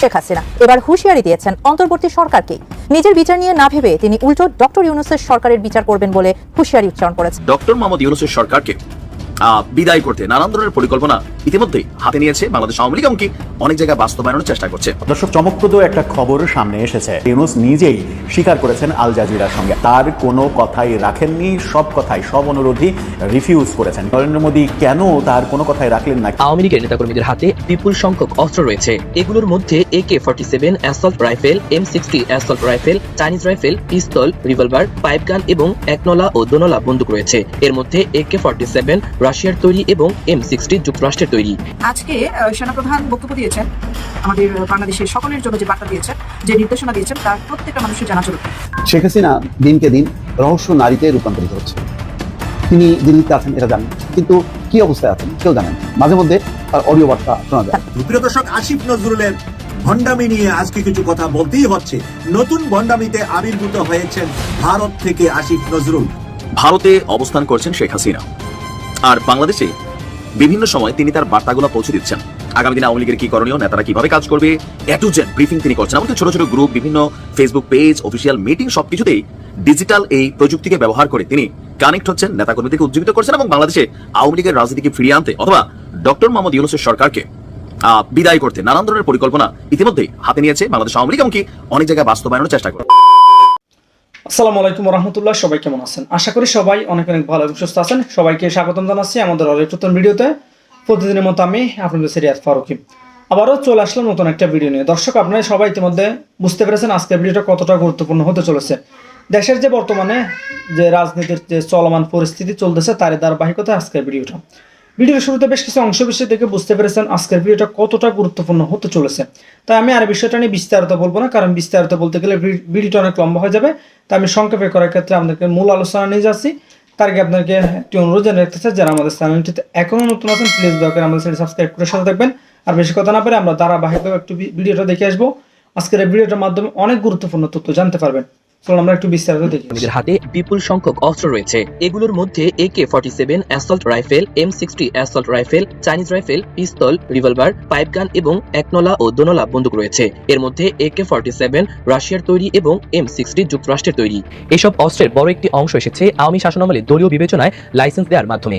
শেখ হাসিনা। এবার হুঁশিয়ারি দিয়েছেন অন্তর্বর্তী সরকারকে। নিজের বিচার নিয়ে না ভেবে তিনি উল্টো ডক্টর ইউনুসের সরকারের বিচার করবেন বলে হুঁশিয়ারি উচ্চারণ করেছেন। ডক্টর মোহাম্মদ ইউনুসের সরকারকে বিদায় করতে নানান ধরনের পরিকল্পনা ইতিমধ্যেই হাতে নিয়েছে বাংলাদেশ আওয়ামী লীগ এমনকি অনেক জায়গায় বাস্তবায়নের চেষ্টা করছে। দর্শক চমকপ্রদ একটা খবর সামনে এসেছে। ইউনুস নিজেই স্বীকার করেছেন আল জাজিরার সঙ্গে। তার কোনো কথাই রাখেননি সব কথাই সব অনুরোধই রিফিউজ করেছেন। নরেন্দ্র মোদী কেন তার কোনো কথাই রাখলেন না? আওয়ামী লীগের নেতাকর্মীদের হাতে বিপুল সংখ্যক অস্ত্র রয়েছে। এগুলোর মধ্যে AK forty seven assault rifle M sixty assault rifle Chinese rifle pistol revolver pipe gun এবং একনলা ও দোনলা বন্দুক রয়েছে। এর মধ্যে একে ফর্টি সেভেন রাশিয়ার তৈরি এবং এম সিক্সটি যুক্তরাষ্ট্রের তৈরি। আজকে সেনাপ্রধান বক্তব্য দিয়েছেন আমাদের বাংলাদেশের সকলের জন্য যে বার্তা দিয়েছেন যে নির্দেশনা দিয়েছেন তার প্রত্যেকটা মানুষের জানা জরুরি। শেখ হাসিনা দিনকে দিন রহস্য নারীতে রূপান্তরিত হচ্ছে। তিনি দিল্লিতে আছেন এটা জানেন। কিন্তু কি অবস্থায় আছেন কেউ জানেন মাঝে মধ্যে তার অডিও বার্তা শোনা যায়। প্রিয় দর্শক আসিফ নজরুলের ভণ্ডামি নিয়ে আজকে কিছু কথা বলতেই হচ্ছে। নতুন ভণ্ডামিতে আবির্ভূত হয়েছেন ভারত থেকে আসিফ নজরুল। ভারতে অবস্থান করছেন শেখ হাসিনা। আর বাংলাদেশে বিভিন্ন সময় তিনি তার বার্তাগুলো পৌঁছে দিচ্ছেন। আগামী দিনে আওয়ামী লীগের কি করণীয়, নেতারা কীভাবে কাজ করবে, এ ব্রিফিং তিনি করছেন। এমনকি ছোট ছোট গ্রুপ বিভিন্ন ফেসবুক পেজ অফিসিয়াল মিটিং সবকিছুতেই ডিজিটাল এই প্রযুক্তিকে ব্যবহার করে তিনি কানেক্ট হচ্ছেন, নেতাকর্মীদেরকে উজ্জীবিত করছেন এবং বাংলাদেশে আওয়ামী লীগের রাজনীতিকে ফিরিয়ে আনতে অথবা ডক্টর মোহাম্মদ ইউনুসের সরকারকে বিদায় করতে নানান ধরনের পরিকল্পনা ইতিমধ্যেই হাতে নিয়েছে বাংলাদেশ আওয়ামী লীগ, এমনকি অনেক জায়গায় বাস্তবায়নের চেষ্টা করে। আসসালামু আলাইকুম রহমতুল্লাহ সবাই কেমন আছেন? আশা করি সবাই অনেক অনেক ভালো এবং সুস্থ আছেন। সবাইকে স্বাগতম জানাচ্ছি আমাদের অনেক নতুন ভিডিওতে। প্রতিদিনের মতো আমি আপনাদের সিরিয়াস ফারুকি। আবারও চলে আসলাম নতুন একটা ভিডিও নিয়ে। দর্শক, আপনারা সবাই ইতিমধ্যে বুঝতে পেরেছেন আজকের ভিডিওটা কতটা গুরুত্বপূর্ণ হতে চলেছে। দেশের যে বর্তমানে যে রাজনীতির যে চলমান পরিস্থিতি চলতেছে, তারই ধারাবাহিকতা আজকের ভিডিওটা। ভিডিওর শুরুতে বেশ কিছু অংশ বিষয় দেখে বুঝতে পেরেছেন আজকের ভিডিওটা কতটা গুরুত্বপূর্ণ হতে চলেছে। তাই আমি আর বিষয়টা নিয়ে বিস্তারিত বলব না, কারণ বিস্তারিত বলতে গেলে ভিডিওটা অনেক লম্বা হয়ে যাবে। তাই আমি সংক্ষেপে করার ক্ষেত্রে আপনাদেরকে মূল আলোচনা নিয়ে যাচ্ছি। তার আগে আপনাদেরকে একটি অনুরোধ জানিয়ে রাখতে চাই, যারা আমাদের চ্যানেলটিতে এখনও নতুন আছেন প্লিজ দয়া করে আমাদের চ্যানেল সাবস্ক্রাইব করে সাথে থাকবেন। আর বেশি কথা না পেরে আমরা ধারাবাহিক একটু ভিডিওটা দেখে আসব। আজকের এই ভিডিওটার মাধ্যমে অনেক গুরুত্বপূর্ণ তথ্য জানতে পারবেন। আমরা একটু বিস্তারিত দেখি নিজের হাতে বিপুল সংখ্যক অস্ত্র রয়েছে। এগুলোর মধ্যে forty seven assault rifle M sixty assault rifle Chinese rifle pistol revolver pipe gun এবং একনলা ও দোনলা বন্দুক রয়েছে। এর মধ্যে ফর্টি সেভেন রাশিয়ার তৈরি এবং এম সিক্সটি যুক্তরাষ্ট্রের তৈরি। এসব অস্ত্রের বড় একটি অংশ এসেছে আওয়ামী শাসনামলে দলীয় বিবেচনায় লাইসেন্স দেওয়ার মাধ্যমে।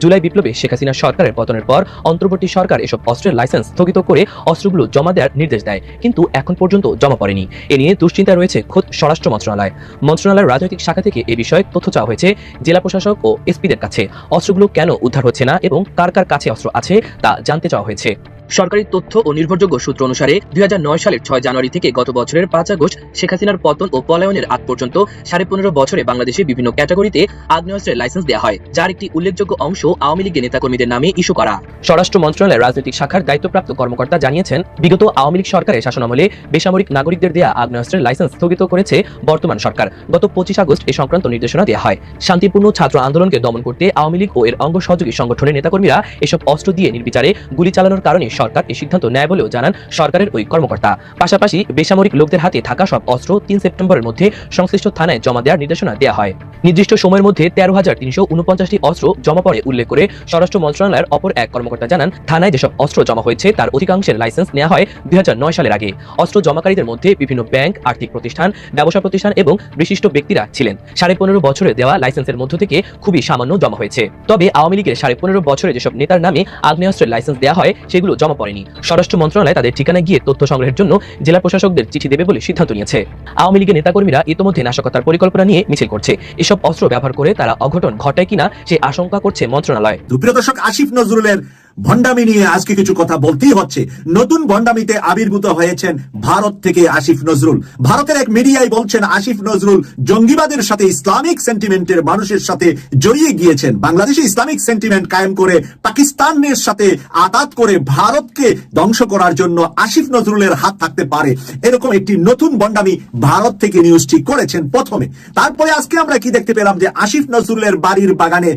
জুলাই বিপ্লবে শেখ হাসিনা সরকারের পতনের পর অন্তর্বর্তী সরকার এসব অস্ত্রের লাইসেন্স স্থগিত করে অস্ত্রগুলো জমা দেওয়ার নির্দেশ দেয়, কিন্তু এখন পর্যন্ত জমা পড়েনি। এ নিয়ে দুশ্চিন্তা রয়েছে খোদ স্বরাষ্ট্র মন্ত্রণালয়। মন্ত্রণালয়ের রাজনৈতিক শাখা থেকে এ বিষয়ে তথ্য চাওয়া হয়েছে জেলা প্রশাসক ও এসপিদের কাছে। অস্ত্রগুলো কেন উদ্ধার হচ্ছে না এবং কার কার কাছে অস্ত্র আছে তা জানতে চাওয়া হয়েছে। সরকারি তথ্য ও নির্ভরযোগ্য সূত্র অনুসারে দুই হাজার নয় সালের ছয় জানুয়ারি থেকে গত বছরের পাঁচ আগস্ট শেখ হাসিনার পতন ও পলায়নের আগ পর্যন্ত সাড়ে পনেরো বছরে বাংলাদেশে বিভিন্ন ক্যাটাগরিতে আগ্নেয়াস্ত্রের লাইসেন্স দেওয়া হয়, যার একটি উল্লেখযোগ্য অংশ আওয়ামী লীগের নেতাকর্মীদের নামে ইস্যু করা। স্বরাষ্ট্র মন্ত্রণালয়ের রাজনৈতিক শাখার দায়িত্বপ্রাপ্ত কর্মকর্তা জানিয়েছেন, বিগত আওয়ামী লীগ সরকারের শাসনামলে বেসামরিক নাগরিকদের দেয়া আগ্নেয়াস্ত্রের লাইসেন্স স্থগিত করেছে বর্তমান সরকার। গত পঁচিশ আগস্ট এ সংক্রান্ত নির্দেশনা দেওয়া হয়। শান্তিপূর্ণ ছাত্র আন্দোলনকে দমন করতে আওয়ামী লীগ ও এর অঙ্গ সহযোগী সংগঠনের নেতাকর্মীরা এসব অস্ত্র দিয়ে নির্বিচারে গুলি চালানোর কারণে সরকার এই সিদ্ধান্ত নেয় বলেও জানান সরকারের ওই কর্মকর্তা। পাশাপাশি বেসামরিক লোকদের হাতে থাকা সব অস্ত্র তিন সেপ্টেম্বরের মধ্যে সংশ্লিষ্ট থানায় জমা দেওয়ার নির্দেশনা দেওয়া হয়। নির্দিষ্ট সময়ের মধ্যে তেরো হাজার তিনশো উনপঞ্চাশটি অস্ত্র জমা পড়ে উল্লেখ করে স্বরাষ্ট্র মন্ত্রণালয়ের অপর এক কর্মকর্তা জানান, থানায় যেসব অস্ত্র জমা হয়েছে তার অধিকাংশের লাইসেন্স নেওয়া হয় দুই সালের আগে। অস্ত্র জমাকারীদের মধ্যে বিভিন্ন ব্যাংক, আর্থিক প্রতিষ্ঠান, ব্যবসা প্রতিষ্ঠান এবং বিশিষ্ট ব্যক্তিরা ছিলেন। সাড়ে পনেরো বছরে দেওয়া লাইসেন্সের মধ্য থেকে খুবই সামান্য জমা হয়েছে। তবে আওয়ামী লীগের সাড়ে পনেরো বছরে যেসব নেতার নামে আগ্নেয়াস্ত্রের লাইসেন্স দেওয়া হয়, সেগুলো জমা পড়েনি। স্বরাষ্ট্র মন্ত্রণালয় তাদের ঠিকানায় গিয়ে তথ্য সংগ্রহের জন্য জেলা প্রশাসকদের চিঠি দেবে বলে সিদ্ধান্ত নিয়েছে। আওয়ামী লীগের নেতাকর্মীরা ইতিমধ্যে নাশকতার পরিকল্পনা নিয়ে মিছিল করছে। এসব অস্ত্র ব্যবহার করে তারা অঘটন ঘটায় কিনা সে আশঙ্কা করছে মন্ত্রণালয়। দর্শক, আসিফ নজরুলের ভণ্ডামি নিয়ে আজকে কিছু কথা বলতেই হচ্ছে। নতুন ভণ্ডামিতে আবির্ভূত হয়েছেন ভারত থেকে আসিফ নজরুল। ভারতের এক মিডিয়ায় বলছেন, আসিফ নজরুল জঙ্গিবাদের সাথে ইসলামিক সেন্টিমেন্টের মানুষের সাথে জড়িয়ে গিয়েছেন। বাংলাদেশে ইসলামিক সেন্টিমেন্ট কায়েম করে পাকিস্তানের সাথে আঘাত করে ভারতকে ধ্বংস করার জন্য আসিফ নজরুলের হাত থাকতে পারে। এরকম একটি নতুন ভণ্ডামি ভারত থেকে নিউজটি করেছেন প্রথমে। তারপরে আজকে আমরা কি দেখতে পেলাম যে আসিফ নজরুলের বাড়ির বাগানে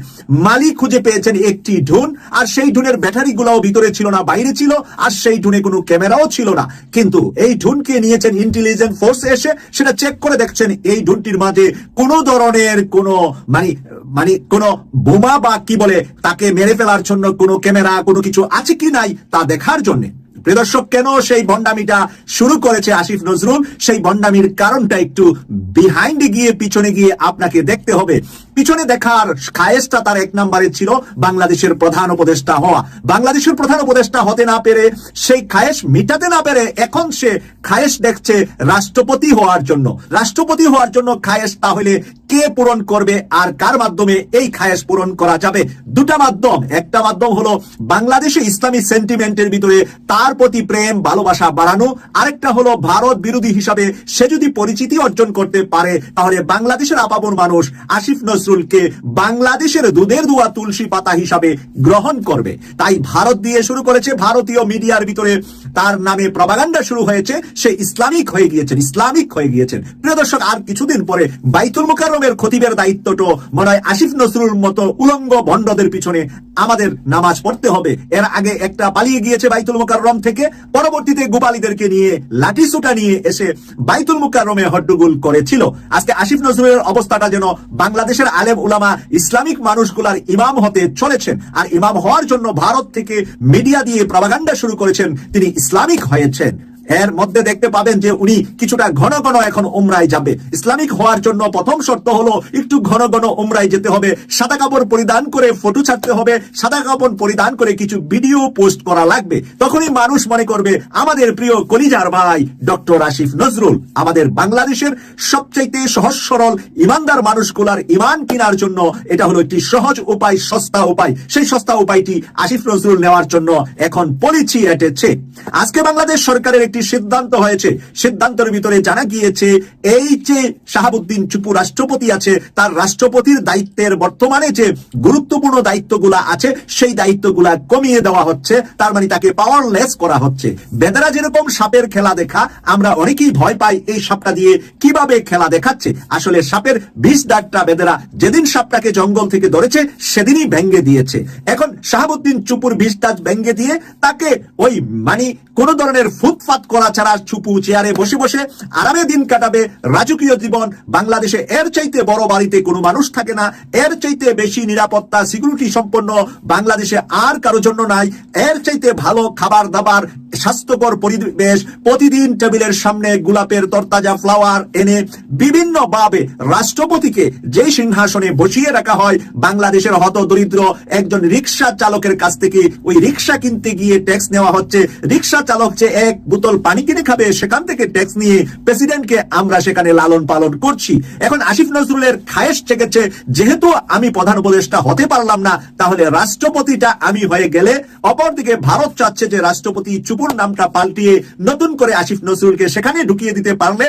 মালিক খুঁজে পেয়েছেন একটি ঢুন, আর সেই ঢুনের ব্যাটারি গুলাও ভিতরে ছিল না, বাইরে ছিল, আর সেই ঢুনে কোনো ক্যামেরাও ছিল না। কিন্তু এই ঢুনকে নিয়েছেন ইন্টেলিজেন্স ফোর্স এসে সেটা চেক করে দেখছেন এই ঢুনটির মাঝে কোনো ধরনের কোনো মানে মানে কোনো বোমা বা কি বলে, তাকে মেরে ফেলার জন্য কোনো ক্যামেরা, কোনো কিছু আছে কি নাই তা দেখার জন্য। প্রিয় দর্শক কেন সেই ভণ্ডামিটা শুরু করেছে আসিফ নজরুল? সেই ভণ্ডামির কারণটা একটু বিহাইন্ডে গিয়ে, পিছনে গিয়ে আপনাকে দেখতে হবে। পিছনে দেখার খায়েসটা তার এক নম্বরে ছিল, বাংলাদেশের প্রধান উপদেষ্টা হওয়া। বাংলাদেশের প্রধান উপদেষ্টা হতে না পেরে, সেই খায়েশ মিটাতে না পেরে এখন সে খায়েশ দেখছে রাষ্ট্রপতি হওয়ার জন্য। রাষ্ট্রপতি হওয়ার জন্য খায়েশ তাহলে কে পূরণ করবে আর কার মাধ্যমে এই খায়েশ পূরণ করা যাবে? দুটা মাধ্যম। একটা মাধ্যম হলো বাংলাদেশে ইসলামী সেন্টিমেন্টের ভিতরে তার প্রতি প্রেম, ভালোবাসা বাড়ানো। আরেকটা হলো ভারত বিরোধী হিসাবে সে যদি পরিচিতি অর্জন করতে পারে, তাহলে বাংলাদেশের আপাবন মানুষ আসিফ নজরুলকে বাংলাদেশের দুধের দুয়া তুলসী পাতা হিসাবে গ্রহণ করবে। তাই ভারত দিয়ে শুরু করেছে ভারতীয় মিডিয়ার ভিতরে। তার নামে প্রবাগান্ডা শুরু হয়েছে। সে ইসলামিক হয়ে গিয়েছেন, ইসলামিক হয়ে গিয়েছেন। প্রিয় দর্শক, আর কিছুদিন পরে বাইতুল মুকাররমের খতিবের দায়িত্বটো মনে হয় আসিফ নজরুল মতো উলঙ্গ ভণ্ডদের পিছনে আমাদের নামাজ পড়তে হবে। এর আগে একটা পালিয়ে গিয়েছে বাইতুল মুকাররম। থেকে পরবর্তীতে গোপালীদেরকে নিয়ে লাঠি সুটা নিয়ে এসে বাইতুল মুকারমে হট্টগোল করেছিল। আজকে আসিফ নজরুলের অবস্থাটা যেন বাংলাদেশের আলেম উলামা ইসলামিক মানুষগুলার ইমাম হতে চলেছেন আর ইমাম হওয়ার জন্য ভারত থেকে মিডিয়া দিয়ে প্রভাগান্ডা শুরু করেছেন তিনি ইসলামিক হয়েছেন। এর মধ্যে দেখতে পাবেন যে উনি কিছুটা ঘন ঘন এখন উমরায় যাবে। ইসলামিক হওয়ার জন্য প্রথম শর্ত হলো একটু ঘন ঘন উমরায় যেতে হবে। সাদা কাপড় পরিধান করে ফটো ছাড়তে হবে। সাদা কাপড় পরিধান করে কিছু ভিডিও পোস্ট করা লাগবে। তখনই মানুষ মনে করবে, আমাদের প্রিয় কলিজার ভাই, ডক্টর আসিফ নজরুল, আমাদের বাংলাদেশের সবচাইতে সহজ সরল, ইমানদার মানুষগুলার ইমান কেনার জন্য এটা হলো একটি সহজ উপায়, সস্তা উপায়। সেই সস্তা উপায়টি আসিফ নজরুল নেওয়ার জন্য এখন পলিচি এটেছে। আজকে বাংলাদেশ সরকারের একটি সিদ্ধান্ত হয়েছে। সিদ্ধান্তের ভিতরে জানা গিয়েছে, এই যে শাহাবুদ্দিন চুপু রাষ্ট্রপতি আছে, তার রাষ্ট্রপতির দায়িত্বের বর্তমানে যে গুরুত্বপূর্ণ দায়িত্বগুলা আছে, সেই দায়িত্বগুলা কমিয়ে দেওয়া হচ্ছে। তার মানে তাকে পাওয়ারলেস করা হচ্ছে। বেদারা যেরকম সাপের খেলা দেখা, আমরা অনেকেই ভয় পাই এই সাপটা দিয়ে কীভাবে খেলা দেখাচ্ছে। আসলে সাপের বিষ দাগটা বেদেরা যেদিন সাপটাকে জঙ্গল থেকে ধরেছে, সেদিনই ভেঙ্গে দিয়েছে। এখন শাহাবুদ্দিন চুপুর বিষ দাগ ভেঙ্গে দিয়ে তাকে ওই মানে কোন ধরনের ফুটফাত করা ছাড়া চুপু চেয়ারে বসে বসে আরামে দিন কাটাবে রাজকীয় জীবন। বাংলাদেশে এর চাইতে বড় বাড়িতে কোনো মানুষ থাকে না। এর চাইতে বেশি নিরাপত্তা সিকিউরিটি সম্পন্ন বাংলাদেশে আর কারও জন্য নাই। এর চাইতে ভালো খাবার দাবার, স্বাস্থ্যকর পরিবেশ, প্রতিদিন টেবিলের সামনে গোলাপের তরতাজা ফ্লাওয়ার এনে বিভিন্ন ভাবে রাষ্ট্রপতিকে যেই সিংহাসনে বসিয়ে রাখা হয়, বাংলাদেশের হত দরিদ্র একজন রিক্সা চালকের কাছ থেকে ওই রিক্সা কিনতে গিয়ে ট্যাক্স নেওয়া হচ্ছে। রিক্সা চালক যে এক বোতল পানি কিনে খাবে, সেখান থেকে ট্যাক্স নিয়ে প্রেসিডেন্টকে আমরা সেখানে লালন পালন করছি। এখন আসিফ নজরুলের খায়েশ চেকেছে যেহেতু আমি প্রধান উপদেষ্টা হতে পারলাম না, তাহলে রাষ্ট্রপতিটা আমি হয়ে গেলে অপরদিকে ভারত চাচ্ছে যে রাষ্ট্রপতি চুপুর নামটা পাল্টিয়ে নতুন করে আসিফ নজরুলকে সেখানে ঢুকিয়ে দিতে পারলে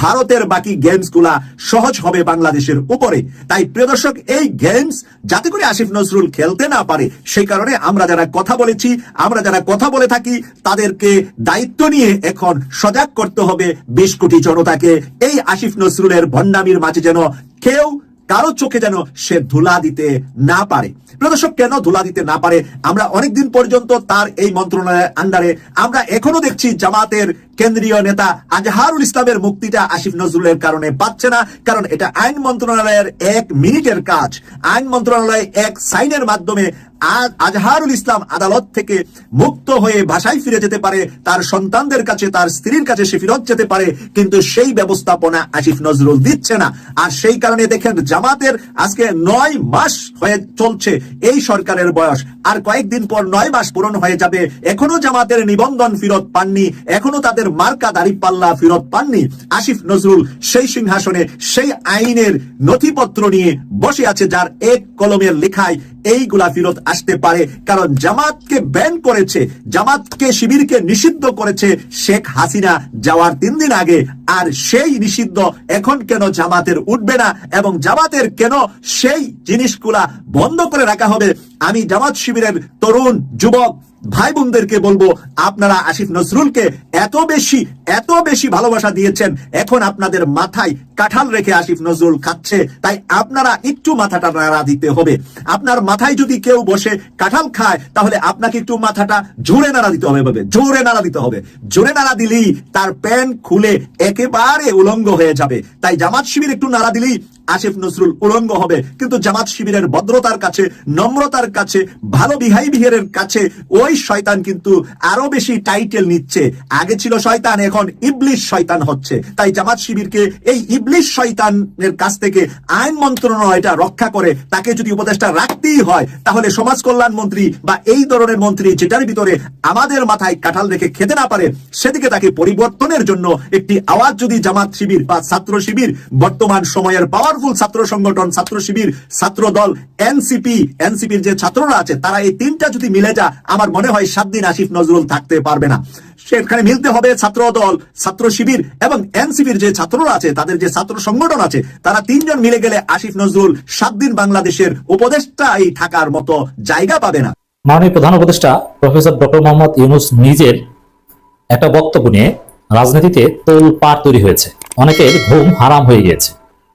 ভারতের বাকি গেমসগুলা সহজ হবে বাংলাদেশের উপরে। তাই প্রিয় দর্শক, এই গেমস যাতে করে আসিফ নজরুল খেলতে না পারে, সেই কারণে আমরা যারা কথা বলেছি, আমরা যারা কথা বলে থাকি, তাদেরকে দায়িত্ব নিয়ে এখন সজাগ করতে হবে বিশ কোটি জনতাকে। এই আসিফ নজরুলের ভণ্ডামির মাঝে যেন কেউ কারও চোখে যেন সে ধুলা দিতে না পারে। প্রদর্শক কেন ধুলা দিতে না পারে? আমরা অনেকদিন পর্যন্ত তার এই মন্ত্রণালয়ের আন্ডারে। আমরা এখনও দেখছি জামাতের কেন্দ্রীয় নেতা আজহারুল ইসলামের মুক্তিটা আসিফ নজরুলের কারণে পাচ্ছে না। কারণ এটা আইন মন্ত্রণালয়ের এক মিনিটের কাজ। আইন মন্ত্রণালয় এক সাইনের মাধ্যমে আজহারুল ইসলাম আদালত থেকে মুক্ত হয়ে ভাষায় ফিরে যেতে পারে, তার সন্তানদের কাছে, তার স্ত্রীর কাছে সে ফিরত যেতে পারে, কিন্তু সেই ব্যবস্থাপনা আসিফ নজরুল দিচ্ছে না। আর সেই কারণে দেখেন, জামাতের আজকে নয় মাস হয়ে চলছে এই সরকারের বয়স। আর কয়েকদিন পর নয় মাস পূরণ হয়ে যাবে। এখনও জামাতের নিবন্ধন ফিরত পাননি, এখনও তাদের মার্কা দাড়ি পাল্লা ফিরত পাননি। আসিফ নজরুল সেই সিংহাসনে, সেই আইনের নথিপত্র নিয়ে বসে আছে, যার এক কলমের লেখায়, এইগুলা ফিরত আসতে পারে। কারণ জামাতকে ব্যান করেছে, জামাতকে, শিবিরকে নিষিদ্ধ করেছে শেখ হাসিনা যাওয়ার তিন দিন আগে। আর সেই নিষিদ্ধ এখন কেন জামাতের উঠবে না এবং জামাতের কেন সেই জিনিসগুলা বন্ধ করে রাখা হবে? আমি জামাত শিবিরের তরুণ, যুবক ভাই বোনদেরকে বলব, আপনারা আসিফ নজরুলকে এত বেশি এত বেশি ভালোবাসা দিয়েছেন। এখন আপনাদের মাথায় কাঁঠাল রেখে আসিফ নজরুল খাচ্ছে, তাই আপনারা একটু মাথাটা নাড়া দিতে হবে। আপনার মাথায় যদি কেউ বসে কাঁঠাল খায়, তাহলে আপনাকে একটু মাথাটা জোরে নাড়া দিতে হবে ভাবে জোরে নাড়া দিতে হবে। জোরে নাড়া দিলেই তার প্যান্ট খুলে একেবারে উলঙ্গ হয়ে যাবে। তাই জামাত শিবির একটু নাড়া দিলেই আসিফ নজরুল উলঙ্গ হবে। কিন্তু জামাত শিবিরের ভদ্রতার কাছে, নম্রতার কাছে, ভালো বিহাই বিহেরের কাছে, ওই শয়তান কিন্তু আরও বেশি টাইটেল নিচ্ছে। আগে ছিল শয়তান, এখন ইবলিশ শয়তান হচ্ছে। তাই জামাত শিবিরকে এই শয়তানের কাছ থেকে আইন মন্ত্রণালয়টা রক্ষা করে, তাকে যদি উপদেষ্টা রাখতেই হয়, তাহলে সমাজ কল্যাণ মন্ত্রী বা এই ধরনের মন্ত্রী যেটার ভিতরে আমাদের মাথায় কাঁঠাল রেখে খেতে না পারে, সেদিকে তাকে পরিবর্তনের জন্য একটি আওয়াজ যদি জামাত শিবির বা ছাত্র শিবির, বর্তমান সময়ের পাওয়ারফুল ছাত্র সংগঠন, ছাত্র শিবির, ছাত্র দল, এনসিপি, এনসিপির যে ছাত্ররা আছে, তারা এই তিনটা যদি মিলে যা আমার মনে হয় সাত দিন আসিফ নজরুল থাকতে পারবে না। সেখানে মিলতে হবে ছাত্র দল ছাত্র শিবির এবং এনসিপির যে ছাত্ররা আছে, তাদের যে ছাত্র সংগঠন আছে, তারা তিনজন মিলে গেলে আসিফ নজরুল সাত দিন বাংলাদেশের উপদেষ্টাই থাকার মতো জায়গা পাবে না। মাননীয় প্রধান উপদেষ্টা প্রফেসর ডক্টর মোহাম্মদ ইউনুস নিজের একটা বক্তব্য নিয়ে রাজনীতিতে তোল পার তৈরি হয়েছে। অনেকের ঘুম হারাম হয়ে গিয়েছে।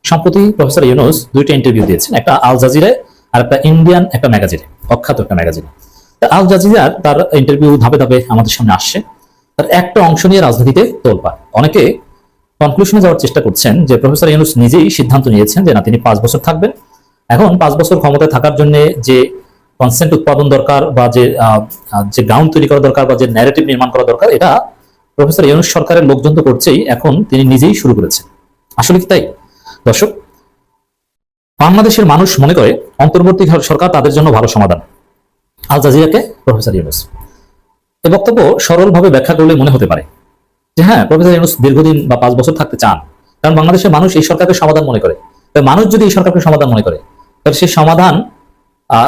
সম্প্রতি প্রফেসর ইউনুস দুইটা ইন্টারভিউ দিয়েছেন, একটা আল জাজিরায় আর একটা ইন্ডিয়ান একটা ম্যাগাজিনে, অখ্যাত একটা ম্যাগাজিনে। আল জাজিরার তার ইন্টারভিউ ধাপে ধাপে আমাদের সামনে আসছে। তার একটা অংশ নিয়ে রাজনীতিতে তোলপাড়। অনেকে কনক্লুশনে যাওয়ার চেষ্টা করছেন যে প্রফেসর ইউনুস নিজেই সিদ্ধান্ত নিয়েছেন যে না, তিনি পাঁচ বছর থাকবেন। এখন পাঁচ বছর ক্ষমতায় থাকার জন্য যে কনসেন্ট উৎপাদন দরকার বা যে যে গ্রাউন্ড তৈরি করা দরকার বা যে ন্যারেটিভ নির্মাণ করা দরকার, এটা প্রফেসর ইউনুস সরকারের লোকজন তো করছেই, এখন তিনি নিজেই শুরু করেছেন। আসলে কি তাই? দর্শক, বাংলাদেশের মানুষ মনে করে অন্তর্বর্তী সরকার তাদের জন্য ভালো সমাধান। আল জাজিরাকে প্রফেসর ইউনুস। এ বক্তব্য সরলভাবে ব্যাখ্যা করলে মনে হতে পারে যে হ্যাঁ প্রফেসর ইউনুস দীর্ঘদিন বা পাঁচ বছর থাকতে চান কারণ বাংলাদেশের মানুষ এই সরকারকে সমাধান মনে করে। তাই মানুষ যদি এই সরকারকে সমাধান মনে করে তাহলে সেই সমাধান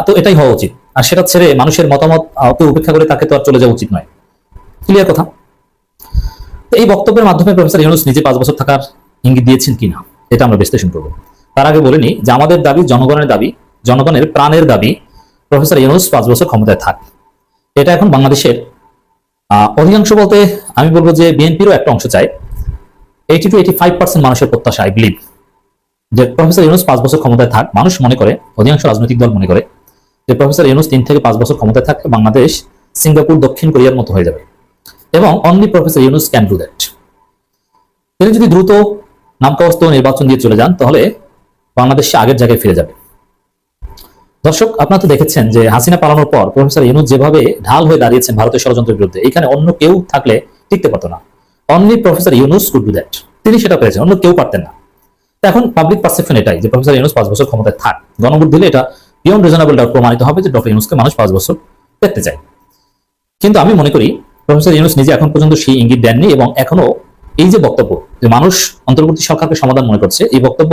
তো এটাই হওয়া উচিত। আর সেটা ছেড়ে মানুষের মতামত আহ, উপেক্ষা করে তাকে তো আর চলে যাওয়া উচিত নয়। ক্লিয়ার কথা? তো এই বক্তব্যের মাধ্যমে প্রফেসর ইউনুস নিজে পাঁচ বছর থাকার ইঙ্গিত দিয়েছেন কিনা এটা আমরা বিশ্লেষণ করব। তার আগে বলে নিই যে আমাদের দাবি জনগণের দাবি জনগণের প্রাণের দাবি প্রফেসর ইউনুস পাঁচ বছর ক্ষমতায় থাক। এটা এখন বাংলাদেশের অধিকাংশ বলতে আমি বলব যে বিএনপিরও একটা অংশ চায়। Eighty to eighty five percent মানুষের প্রত্যাশা আই বিলিভ যে প্রফেসর ইউনুস পাঁচ বছর ক্ষমতায় থাক, মানুষ মনে করে, অধিকাংশ রাজনৈতিক দল মনে করে, যে প্রফেসর ইউনুস তিন থেকে পাঁচ বছর ক্ষমতায় থাকলে বাংলাদেশ, সিঙ্গাপুর, দক্ষিণ কোরিয়ার মতো হয়ে যাবে। এবং only professor Yunus can do that তিনি যদি দ্রুত নামকাবস্ত নির্বাচন দিয়ে চলে যান, তাহলে বাংলাদেশ আগের জায়গায় ফিরে যাবে। দর্শক, আপনারা তো দেখেছেন যে হাসিনা পালানোর পর প্রফেসর ইউনুস যেভাবে ঢাল হয়ে দাঁড়িয়েছেন ভারতের ষড়যন্ত্রের বিরুদ্ধে, এখানে অন্য কেউ থাকলে টিকতে পারতো না। Only professor Yunus could do that তিনি সেটা পেরেছেন, অন্য কেউ পারতেন না। এখন পাবলিক পারসেপশন এটাই যে প্রফেসর ইউনুস পাঁচ বছর ক্ষমতায় থাক। গণভোট দিলে এটা বিয়ন্ড রিজনেবল ডাউট প্রমাণিত হবে যে ডক্টর ইউনুসকে মানুষ পাঁচ বছর দেখতে চায়। কিন্তু আমি মনে করি প্রফেসর ইউনুস নিজে এখন পর্যন্ত সেই ইঙ্গিত দেননি এবং এখনও এই যে বক্তব্য যে মানুষ অন্তর্বর্তী সরকারকে সমাধান মনে করছে, এই বক্তব্য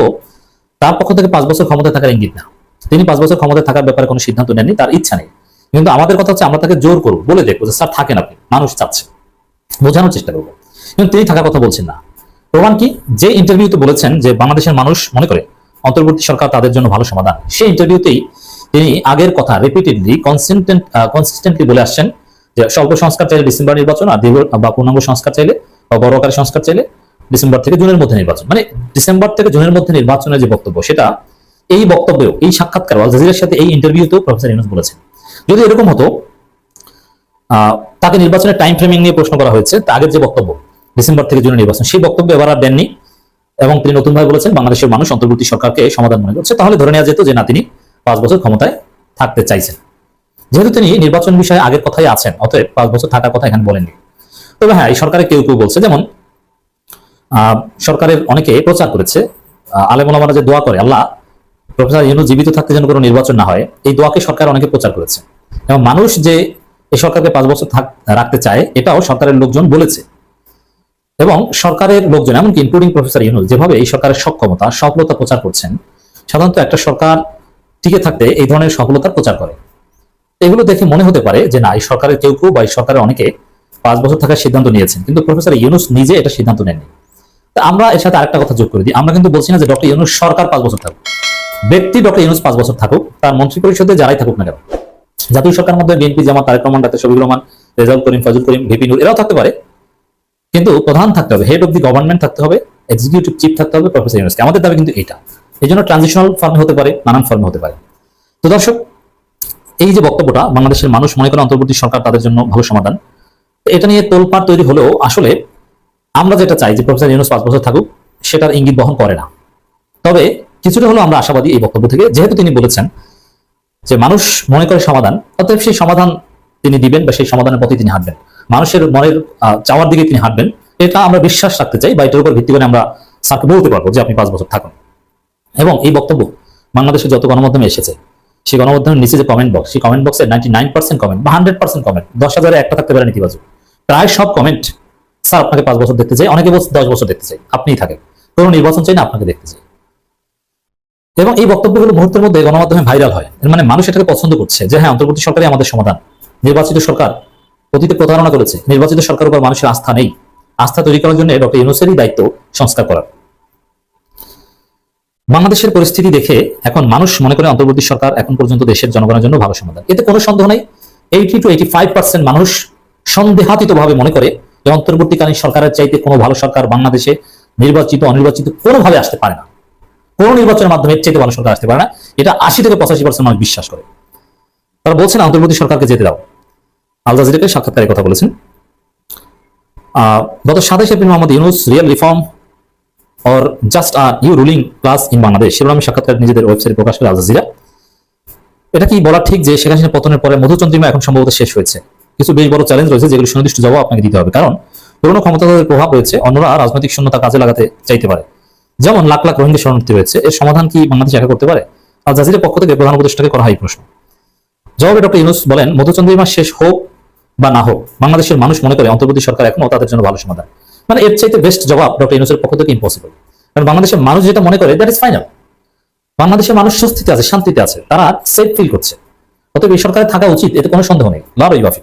তার পক্ষ থেকে পাঁচ বছর ক্ষমতায় থাকার ইঙ্গিত না। তিনি পাঁচ বছর ক্ষমতায় থাকার ব্যাপারে কোনো সিদ্ধান্ত নেননি, তার ইচ্ছা নেই। কিন্তু আমাদের কথা হচ্ছে, আমরা তাকে জোর করব, বলে দেখব যে, স্যার, থাকেন আপনি, মানুষ চাচ্ছে। বোঝানোর চেষ্টা করব। কিন্তু তিনি থাকার কথা বলছেন না। প্রমাণ কি? যে ইন্টারভিউতে বলেছেন যে, বাংলাদেশের মানুষ মনে করে, অন্তর্বর্তী সরকার তাদের জন্য ভালো সমাধান। সেই ইন্টারভিউতেই তিনি আগের কথা রিপিটেডলি কনসিস্টেন্ট কনসিস্টেন্টলি বলে আসছেন যে, স্বল্প সংস্কার চাইলে ডিসেম্বর নির্বাচন, আর দীর্ঘ বা পূর্ণাঙ্গ সংস্কার চাইলে, বা বড় আকারের সংস্কার চাইলে ডিসেম্বর থেকে জুনের মধ্যে নির্বাচন। মানে ডিসেম্বর থেকে জুনের মধ্যে নির্বাচনের যে বক্তব্য, সেটা এই বক্তব্যেও, এই সাক্ষাৎকার, আল জাজিরার সাথে এই ইন্টারভিউতেও প্রফেসর ইউনুস বলেছেন। যদি এরকম হতো তাকে নির্বাচনের টাইম ফ্রেমিং নিয়ে প্রশ্ন করা হয়েছে আগের যে বক্তব্য, ডিসেম্বর থেকে জুনের নির্বাচন, সেই বক্তব্য এবার আর দেননি। এবং তিনি নতুন ভাবে বলেছেন, বাংলাদেশের মানুষ অন্তর্বর্তী সরকারকে সমাধান মনে করছে। তাহলে ধরে নেওয়া যেত যে না, তিনি পাঁচ বছর ক্ষমতায় থাকতে চাইছেন। যেহেতু তিনি নির্বাচন বিষয়ে আগের কথাই আছেন, অতএব পাঁচ বছর থাকার কথা এখানে বলেননি। তবে হ্যাঁ এই সরকারের কেউ কেউ বলছে, যেমন সরকারের অনেকে প্রচার করেছে আলেমুলামারা যে দোয়া করে, আল্লাহ প্রফেসর ইউনু জীবিত থাকতে যেন কোনো নির্বাচন না হয়, এই দোয়াকে সরকার অনেকে প্রচার করেছে। এবং মানুষ যে এই সরকারকে পাঁচ বছর রাখতে চায়, এটাও সরকারের লোকজন বলেছে। এবং সরকারের লোকজন, এমনকি ইনক্লুডিং প্রফেসর ইউনুস যেভাবে এই সরকারের সক্ষমতা, সফলতা প্রচার করছেন, সাধারণত একটা সরকার টিকে থাকতে এই ধরনের সফলতার প্রচার করে। এগুলো দেখে মনে হতে পারে যে, না, এই সরকারের কেউ কেউ বা এই সরকারের অনেকে পাঁচ বছর থাকার সিদ্ধান্ত নিয়েছেন, কিন্তু প্রফেসর ইউনুস নিজে এটা সিদ্ধান্ত নেননি। আমরা এর সাথে আরেকটা কথা যোগ করে দিই। আমরা কিন্তু বলছি না যে ডক্টর ইউনুস সরকার পাঁচ বছর থাকুক। ব্যক্তি ডক্টর ইউনুস পাঁচ বছর থাকুক, তার মন্ত্রী পরিষদে যারাই থাকুক না কেন? জাতীয় সরকার মধ্যে বিএনপি, জামাত, তারেক রহমান, ডাক্তার শফিকুর রহমান, রেজাউল করিম ফজল করিম, ভিপি নুর, এরাও থাকতে পারে। কিন্তু প্রধান থাকতে হবে হেড অফ দি গভর্নমেন্ট থাকতে হবে এক্সিকিউটিভ চিফ থাকতে হবে প্রফেসর ইউনুসকে। আমাদের দাবি কিন্তু এটা। এই জন্য ট্রানজিশনাল ফর্মে হতে পারে, নানান ফর্মে হতে পারে। তো দর্শক, এই যে বক্তব্যটা, বাংলাদেশের মানুষ মনে করে অন্তর্বর্তী সরকার তাদের জন্য ভালো সমাধান। এটা নিয়ে তোলপাড় তৈরি হলেও আসলে আমরা যেটা চাই যে প্রফেসর ইউনুস পাঁচ বছর থাকুক, সেটার ইঙ্গিত বহন করে না। তবে কিছুটা হলো আমরা আশাবাদী এই বক্তব্য থেকে, যেহেতু তিনি বলেছেন যে মানুষ মনে করে সমাধান, অতএব সেই সমাধান তিনি দিবেন বা সেই সমাধানের পথে তিনি হাঁটবেন। মানুষের মনের চাওয়ার দিকে তিনি হাঁটবেন। এটা আমরা বিশ্বাস রাখতে চাই বা এটার উপর ভিত্তি করে আমরা স্যারকে বলতে পারব যে আপনি পাঁচ বছর থাকুন। এবং এই বক্তব্য বাংলাদেশে যত গণমাধ্যমে এসেছে, সেই গণমাধ্যমের নিচে যে কমেন্ট বক্স সেই কমেন্ট বক্সে নাইনটি নাইন পার্সেন্ট কমেন্ট বা হান্ড্রেড পার্সেন্ট কমেন্ট দশ হাজারে একটা থাকতে পারে নেতিবাচক প্রায় সব কমেন্ট স্যার আপনাকে পাঁচ বছর দেখতে চাই, অনেকে বলছে দশ বছর দেখতে চাই, আপনিই থাকেন। কোনো নির্বাচন চাই না, আপনাকে দেখতে চাই। এবং এই বক্তব্যগুলো মুহূর্তের মধ্যে গণমাধ্যমে ভাইরাল হয়। মানে মানুষ এটাকে পছন্দ করছে যে হ্যাঁ অন্তর্বর্তী সরকারই আমাদের সমাধান। নির্বাচিত সরকার অতীতে প্রতারণা করেছে। নির্বাচিত সরকার উপর মানুষের আস্থা নেই। আস্থা তৈরি করার জন্য ডক্টর ইউনুসেরই দায়িত্ব সংস্কার করার। বাংলাদেশের পরিস্থিতি দেখে এখন মানুষ মনে করে অন্তর্বর্তী সরকার এখন পর্যন্ত দেশের জনগণের জন্য ভালো সমাধান। এতে কোনো সন্দেহ নেই। Eighty to eighty five percent মানুষ সন্দেহাতীত ভাবে মনে করে যে, অন্তর্বর্তীকালীন সরকারের চাইতে কোনো ভালো সরকার বাংলাদেশে নির্বাচিত, অনির্বাচিত কোনোভাবে আসতে পারে না। কোনো নির্বাচনের মাধ্যমে চাইতে ভালো সরকার আসতে পারে না। এটা আশি থেকে পঁচাশি পার্সেন্ট মানুষ বিশ্বাস করে। তারা বলছেন অন্তর্বর্তী সরকারকে যেতে দাও। আল জাজিরাকে সাক্ষাৎকারে কথা বলেছেন। গত সাতাশ April Mohammad Yunus real reform or just are you ruling class in Bangladesh শিরোনামে সাক্ষাৎকার নিজেদের ওয়েবসাইটে প্রকাশ করে আল জাজিরা। এটা কি বলা ঠিক যে শেখ হাসিনা পতনের পরে মধুচন্দ্রিমা এখন সম্ভবত শেষ হয়েছে? কিছু বেশ বড় চ্যালেঞ্জ রয়েছে যেগুলো সুনির্দিষ্ট জবাব আপনাকে দিতে হবে। কারণ পুরনো ক্ষমতাধরের প্রভাব রয়েছে, অন্যরা রাজনৈতিক শূন্যতা কাজে লাগাতে চাইতে পারে। যেমন লাখ লাখ রোহিঙ্গা শরণার্থী রয়েছে, এর সমাধান কি বাংলাদেশ একা করতে পারে? আল জাজিরের পক্ষ থেকে প্রধান উপদেষ্টাকে করা হয় প্রশ্ন। জবাবে ডক্টর ইউনুস বলেন, মধুচন্দ্রিমা শেষ হোক বা না হোক, বাংলাদেশের মানুষ মনে করে অন্তর্বর্তী সরকার এখনও তাদের জন্য ভালো সমাধান। মানে এর চাইতে বেস্ট জবাব ডক্টর ইউনুসের পক্ষ থেকে ইম্পসিবল কারণ বাংলাদেশের মানুষ যেটা মনে করে দ্যাট ইজ ফাইনাল বাংলাদেশের মানুষ স্বস্তিতে আছে, শান্তিতে আছে, তারা সেফ ফিল করছে। অতএব এই সরকারে থাকা উচিত, এতে কোনো সন্দেহ নেই। লাভই বাফি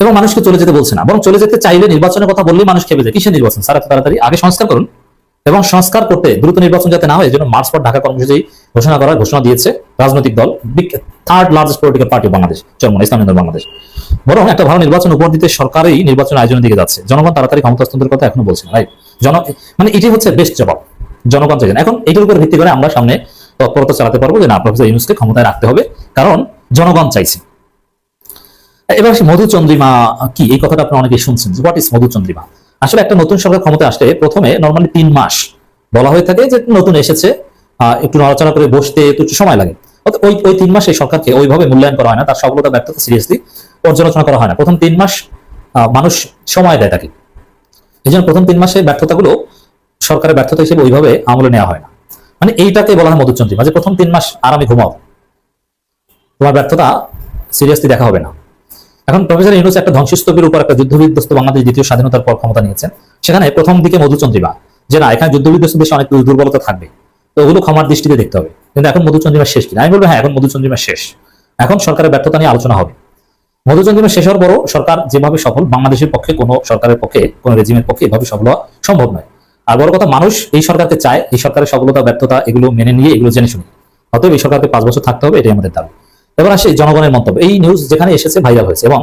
এবং মানুষকে চলে যেতে বলছে না। বরং চলে যেতে চাইলে নির্বাচনের কথা বললেই মানুষ খেপে যায়। কিসের নির্বাচন? এত তাড়াতাড়ি আগে সংস্কার করুন এবং সংস্কার করতে দ্রুত নির্বাচন যাতে না হয় এই জন্য মার্চ পর ঢাকা কর্মসূচি ঘোষণা করার ঘোষণা দিয়েছে রাজনৈতিক দল। Third largest political party Bangladesh চরমন ইসলামী দল বাংলাদেশ। বরং একটা ভালো নির্বাচন উপর দিতে সরকারই নির্বাচন আয়োজনের দিকে যাচ্ছে। জনগণ তাড়াতাড়ি ক্ষমতা হস্তান্তরের কথা এখনও বলছে না রাইট জন মানে এটি হচ্ছে বেস্ট জবাব। জনগণ চাইছেন এখন এটির উপর ভিত্তি করে আমরা সামনে তৎপরতা চালাতে পারব যে না প্রফেসর ইউনুসকে ক্ষমতায় রাখতে হবে। কারণ জনগণ চাইছে। এবার আসি মধুচন্দ্রিমা কি? এই কথাটা আপনারা অনেকেই শুনছেন হোয়াট ইজ মধুচন্দ্রিমা? আসলে একটা নতুন সরকার ক্ষমতায় আসলে প্রথমে নর্মালি তিন মাস বলা হয়ে থাকে যে নতুন এসেছে একটু নড়াচড়া করে বসতে একটু সময় লাগে। ওই ওই তিন মাস সরকারকে ওইভাবে মূল্যায়ন করা হয় না, তার সফলতা, ব্যর্থতা সিরিয়াসলি পর্যালোচনা করা হয় না। প্রথম তিন মাস মানুষ সময় দেয় তাকে। এই জন্য প্রথম তিন মাসে ব্যর্থতাগুলো সরকারের ব্যর্থতা হিসেবে ওইভাবে আমলে নেওয়া হয় না। মানে এইটাকে বলা হয় মধুচন্দ্রিমা যে প্রথম তিন মাস আরামে ঘুমাও। তোমার ব্যর্থতা সিরিয়াসলি দেখা হবে না। এখন প্রফেসর ইউনুস একটা ধ্বংসস্তূপের উপর একটা যুদ্ধবিধ্বস্ত বাংলাদেশ দ্বিতীয় স্বাধীনতার পর ক্ষমতা নিয়েছেন। সেখানে প্রথম দিকে মধুচন্দ্রিমা, যে না, এখানে যুদ্ধবিধ্বস্ত দেশে অনেক দুর্বলতা থাকবে। তো ওগুলো ক্ষমার দৃষ্টিতে দেখতে হবে। কিন্তু এখন মধুচন্দ্রিমা শেষ কিনা? আমি বলব হ্যাঁ এখন মধুচন্দ্রিমা শেষ। এখন সরকারের ব্যর্থতা নিয়ে আলোচনা হবে। মধুচন্দ্রিমা শেষ হওয়ার পরও সরকার যেভাবে সফল, বাংলাদেশের পক্ষে কোনো সরকারের পক্ষে, কোনো রেজিমের পক্ষে এভাবে সফল হওয়া সম্ভব নয়। আর বড় কথা, মানুষ এই সরকারকে চায়, এই সরকারের সফলতা, ব্যর্থতা, এগুলো মেনে নিয়ে, এগুলো জেনে শুনে। অতএব এই সরকারকে পাঁচ বছর থাকতে হবে, এটাই আমাদের দাবি। এবার আসে জনগণের মন্তব্য। এই নিউজ যেখানে এসেছে ভাইরাল হয়েছে এবং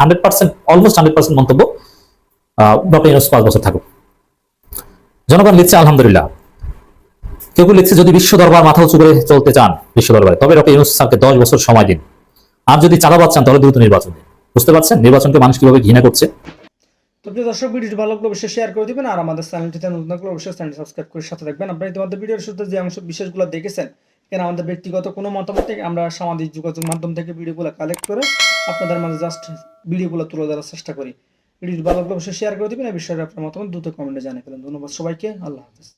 hundred percent almost hundred percent মন্তব্য ডক্টর ইউনুস পাঁচ বছর থাকুক। জনগণ লিখছে, আলহামদুলিল্লাহ। কেউ লিখছে, যদি বিশ্ব দরবার মাথা উঁচু করে চলতে চান বিশ্ব দরবারে, তবে ডক্টর ইউনুস স্যারকে দশ বছর সময় দিন। আর যদি চালাবাদ চান, তাহলে দ্রুত নির্বাচন দিন। বুঝতে পারছেন? নির্বাচনকে মানুষ কীভাবে ঘৃণা করছে? তো দর্শক, ভিডিওটি ভালো লাগলে অবশ্যই শেয়ার করে দিবেন। আর আমাদের চ্যানেলটিতে নতুন থাকলে অবশ্যই চ্যানেলটি সাবস্ক্রাইব করে সাথে থাকবেন। আপনারা ইতিমধ্যে ভিডিওর শুরুতে যে অংশ বিশেষগুলো দেখেছেন এখানে আমাদের ব্যক্তিগত কোনো মতামত থেকে আমরা সামাজিক যোগাযোগ মাধ্যম থেকে ভিডিওগুলো কালেক্ট করে আপনাদের মাঝে জাস্ট ভিডিওগুলো তুলে ধরার চেষ্টা করি। ভিডিওটি ভালো লাগলে অবশ্যই শেয়ার করে দেবেন। এই বিষয়ে আপনার মতামত দ্রুত কমেন্টে জানিয়ে ফেলেন। ধন্যবাদ সবাইকে। আল্লাহ হাফেজ।